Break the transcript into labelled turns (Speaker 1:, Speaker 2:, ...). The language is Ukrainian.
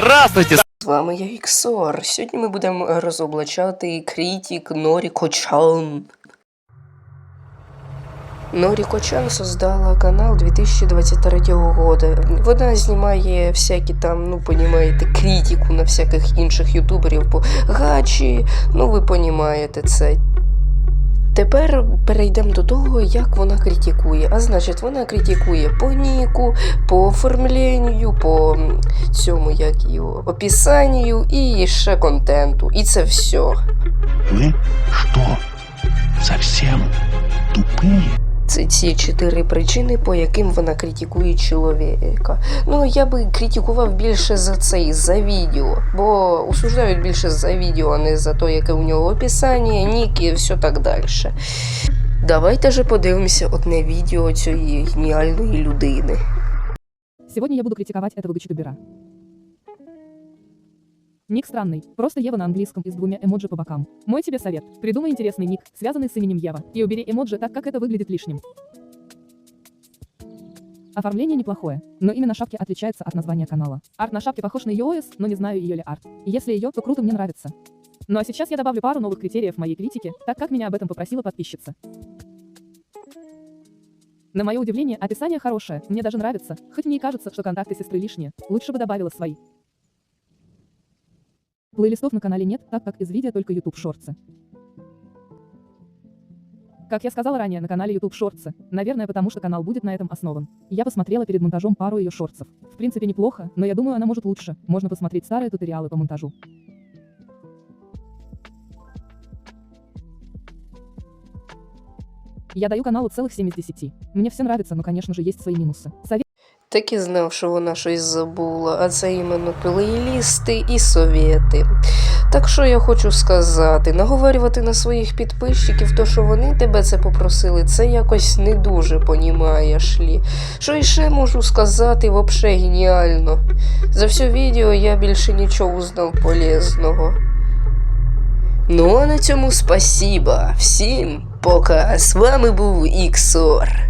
Speaker 1: Здравствуйте!
Speaker 2: З вами я Іксор. Сьогодні ми будемо розоблачати критик Норі Кочан. Норі Кочан создала канал 2023 года. Вона знімає всякі там, ну понімаєте, критику на всяких інших ютуберів по гачі. Ну ви понімаєте це. Тепер перейдемо до того, як вона критикує. А значить, вона критикує по ніку, по оформленню, по цьому як його, описанню і ще контенту. І це все.
Speaker 3: Вы что, совсем тупые?
Speaker 2: Це ці чотири причини, по яким вона критикує чоловіка. Ну, я би критикував більше за цей, за відео, бо осуждають більше за відео, а не за те, яке у нього описання, нік і все так далі. Давайте же подивимося одне відео цієї геніальної людини.
Speaker 4: Сегодня я буду критиковать этого ютубера. Ник странный, просто Ева на английском и с двумя эмоджи по бокам. Мой тебе совет. Придумай интересный ник, связанный с именем Ева, и убери эмоджи так, как это выглядит лишним. Оформление неплохое, но именно шапки отличается от названия канала. Арт на шапке похож на iOS, но не знаю ее ли арт. Если ее, то круто мне нравится. Ну а сейчас я добавлю пару новых критериев моей критики, так как меня об этом попросила подписчица. На мое удивление, описание хорошее, мне даже нравится, хоть мне и кажется, что контакты сестры лишние, лучше бы добавила свои. Плейлистов на канале нет, так как из видео только YouTube шорцы. Как я сказала ранее, на канале YouTube шорцы, наверное, потому что канал будет на этом основан. Я посмотрела перед монтажом пару ее шорцев. В принципе неплохо, но я думаю, она может лучше. Можно посмотреть старые туториалы по монтажу. Я даю каналу целых 7 из 10. Мне все нравится, но, конечно же, есть свои минусы. Совет
Speaker 2: Так і знав, що вона щось забула, а це іменно плейлісти і совєти. Так що я хочу сказати, наговорювати на своїх підписчиків, то що вони тебе це попросили, це якось не дуже понімаєш лі. Що іще можу сказати, вообще геніально. За все відео я більше нічого узнав полезного. Ну а на цьому спасіба. Всім пока. З вами був Іксор.